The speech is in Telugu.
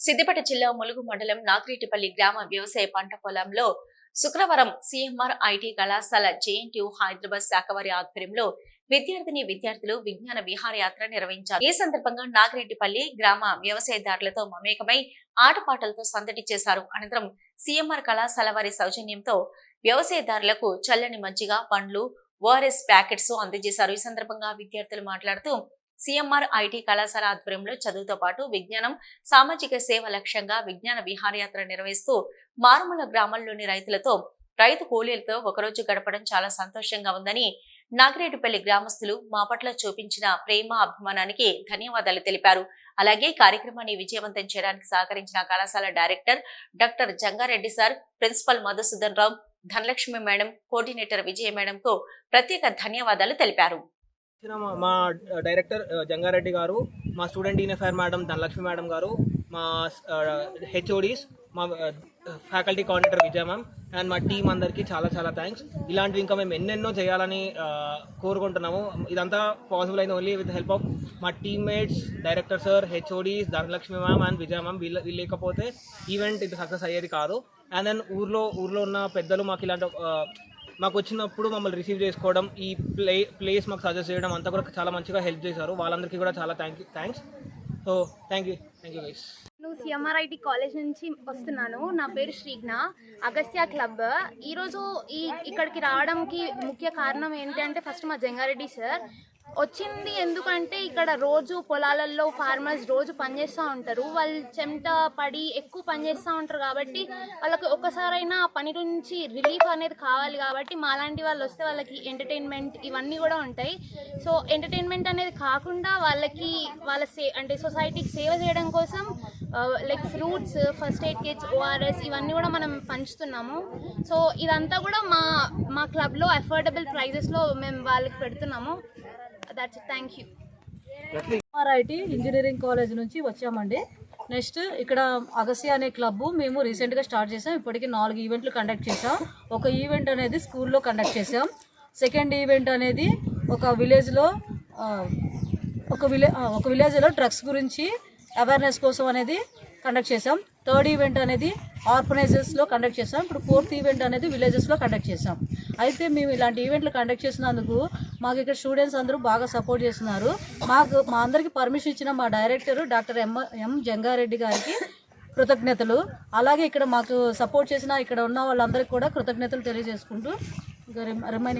సిద్దిపేట జిల్లా ములుగు మండలం నాగిరెడ్డిపల్లి గ్రామ వ్యవసాయ పంట పొలంలో శుక్రవారం సిఎంఆర్ ఐటీ కళాశాల జేఎన్టీయూ హైదరాబాద్ శాఖ వారి ఆధ్వర్యంలో విద్యార్థిని విద్యార్థులు విజ్ఞాన విహారయాత్ర నిర్వహించారు. ఈ సందర్భంగా నాగిరెడ్డిపల్లి గ్రామ వ్యవసాయదారులతో మమేకమై ఆటపాటలతో సందడి చేశారు. అనంతరం సిఎంఆర్ కళాశాల వారి సౌజన్యంతో వ్యవసాయదారులకు చల్లని మజ్జిగ పండ్లు ఓఆర్ఎస్ ప్యాకెట్స్ అందజేశారు. ఈ సందర్భంగా విద్యార్థులు మాట్లాడుతూ సిఎంఆర్ ఐటీ కళాశాల ఆధ్వర్యంలో చదువుతో పాటు విజ్ఞానం సామాజిక సేవ లక్ష్యంగా విజ్ఞాన విహారయాత్ర నిర్వహిస్తూ మారుమూల గ్రామాల్లోని రైతులతో రైతు కూలీలతో ఒకరోజు గడపడం చాలా సంతోషంగా ఉందని నాగిరెడ్డిపల్లి గ్రామస్తులు మా పట్ల చూపించిన ప్రేమ అభిమానానికి ధన్యవాదాలు తెలిపారు. అలాగే కార్యక్రమాన్ని విజయవంతం చేయడానికి సహకరించిన కళాశాల director doctor Janga Reddy sir principal Madhusudan Rao Dhanalakshmi madam coordinator Vijaya మేడంకు ప్రత్యేక ధన్యవాదాలు తెలిపారు. వచ్చిన మా- డైరెక్టర్ జంగారెడ్డి గారు మా స్టూడెంట్ ఇన్ఎఫ్ఐఆర్ మేడం ధనలక్ష్మి మేడం గారు మా హెచ్ఓడీస్ మా faculty coordinator Vijaya ma'am and మా టీం అందరికీ చాలా చాలా థ్యాంక్స్. ఇలాంటివి ఇంకా మేము ఎన్నెన్నో చేయాలని కోరుకుంటున్నాము. ఇదంతా పాసిబుల్ అయింది ఓన్లీ విత్ హెల్ప్ ఆఫ్ మా teammates director sir HODs Dhanalakshmi ma'am and Vijaya ma'am. వీళ్ళ వీళ్ళు లేకపోతే ఈవెంట్ ఇది సక్సెస్ అయ్యేది కాదు. అండ్ దెన్ ఊర్లో ఊర్లో ఉన్న పెద్దలు మాకు ఇలాంటి మాకు వచ్చినప్పుడు మమ్మల్ని రిసీవ్ చేసుకోవడం ఈ ప్లే ప్లేస్ మాకు సజెస్ట్ చేయడం అంతా కూడా చాలా మంచిగా హెల్ప్ చేశారు. వాళ్ళందరికీ కూడా చాలా thank you thanks so thank you thank you guys నేను సిఎంఆర్ఐటి కాలేజ్ నుంచి వస్తున్నాను. నా పేరు శ్రీజ్ఞ అగస్త్య క్లబ్ ఈరోజు ఈ ఇక్కడికి రావడానికి ముఖ్య కారణం ఏంటంటే ఫస్ట్ మా జంగారెడ్డి సార్ వచ్చింది ఎందుకంటే ఇక్కడ రోజు పొలాలలో ఫార్మర్స్ రోజు పనిచేస్తూ ఉంటారు. వాళ్ళు చెమట పడి ఎక్కువ పనిచేస్తూ ఉంటారు కాబట్టి వాళ్ళకి ఒక్కసారైనా ఆ పని నుంచి రిలీఫ్ అనేది కావాలి కాబట్టి మాలాంటి వాళ్ళు వస్తే వాళ్ళకి ఎంటర్టైన్మెంట్ ఇవన్నీ కూడా ఉంటాయి. సో ఎంటర్టైన్మెంట్ అనేది కాకుండా వాళ్ళకి వాళ్ళ సే అంటే సొసైటీకి సేవ చేయడం కోసం like fruits first aid kits ORS ఇవన్నీ కూడా మనం పంచుతున్నాము. సో ఇదంతా కూడా మా మా క్లబ్లో అఫోర్డబుల్ ప్రైజెస్లో మేము వాళ్ళకి పెడుతున్నాము. That's thank you engineering college నుంచి వచ్చామండి. నెక్స్ట్ ఇక్కడ అగస్య అనే క్లబ్ మేము రీసెంట్గా స్టార్ట్ చేసాం. ఇప్పటికి నాలుగు ఈవెంట్లు కండక్ట్ చేసాం. ఒక ఈవెంట్ అనేది స్కూల్లో కండక్ట్ చేసాం. సెకండ్ ఈవెంట్ అనేది ఒక విలేజ్లో ఒక విలే ఒక విలేజ్లో డ్రగ్స్ గురించి అవేర్నెస్ కోసం అనేది కండక్ట్ చేసాం థర్డ్ ఈవెంట్ అనేది ఆర్గనైజర్స్లో కండక్ట్ చేసాం ఇప్పుడు ఫోర్త్ ఈవెంట్ అనేది విలేజెస్లో కండక్ట్ చేసాం అయితే మేము ఇలాంటి ఈవెంట్లు కండక్ట్ చేసినందుకు మాకు ఇక్కడ స్టూడెంట్స్ అందరూ బాగా సపోర్ట్ చేస్తున్నారు. మాకు మా అందరికి పర్మిషన్ ఇచ్చిన మా director doctor M M Jangareddy గారికి కృతజ్ఞతలు. అలాగే ఇక్కడ మాకు సపోర్ట్ చేసిన ఇక్కడ ఉన్న వాళ్ళందరికీ కూడా కృతజ్ఞతలు తెలియజేసుకుంటూ ఇంకా రిమైనింగ్